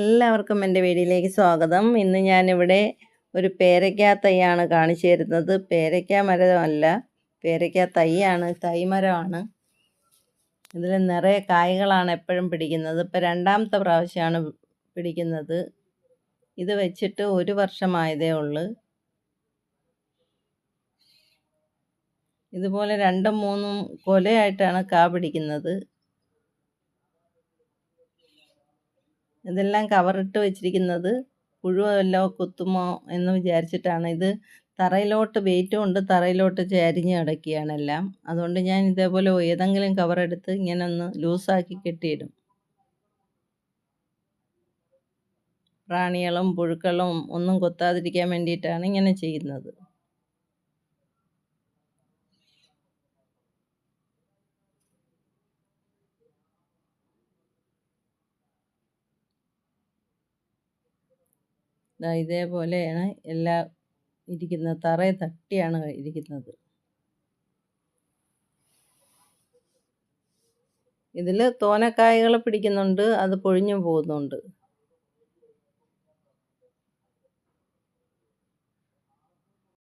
എല്ലാവർക്കും എന്റെ വീഡിയോയിലേക്ക് സ്വാഗതം. ഇന്ന് ഞാനിവിടെ ഒരു പേരയ്ക്ക തൈയാണ് കാണിച്ചു തരുന്നത്. പേരയ്ക്ക മരമല്ല പേരയ്ക്ക തൈയാണ് തൈ മരമാണ് ഇതിൽ നിറയെ കായ്കളാണ് എപ്പോഴും പിടിക്കുന്നത്. ഇപ്പോൾ രണ്ടാമത്തെ പ്രാവശ്യമാണ് പിടിക്കുന്നത്. ഇത് വെച്ചിട്ട് ഒരു വർഷമായതേ ഉള്ളൂ. ഇതുപോലെ രണ്ടും മൂന്നും കൊലയായിട്ടാണ് കാ പിടിക്കുന്നത്. ഇതെല്ലാം കവറിട്ട് വെച്ചിരിക്കുന്നത് പുഴുവല്ലോ കുത്തുമോ എന്ന് വിചാരിച്ചിട്ടാണ്. ഇത് തറയിലോട്ട് വെയിറ്റ് ഉണ്ട് തറയിലോട്ട് ചരിഞ്ഞ് കിടക്കുകയാണെല്ലാം അതുകൊണ്ട് ഞാൻ ഇതേപോലെ ഏതെങ്കിലും കവറെടുത്ത് ഇങ്ങനെ ഒന്ന് ലൂസാക്കി കെട്ടിയിടും. പ്രാണികളും പുഴുക്കളും ഒന്നും കൊത്താതിരിക്കാൻ വേണ്ടിയിട്ടാണ് ഇങ്ങനെ ചെയ്യുന്നത്. ഇതേപോലെയാണ് എല്ലാ ഇരിക്കുന്നത്. തറയെ തട്ടിയാണ് ഇരിക്കുന്നത്. ഇതിൽ തോനക്കായകൾ പിടിക്കുന്നുണ്ട്. അത് പൊഴിഞ്ഞു പോകുന്നുണ്ട്.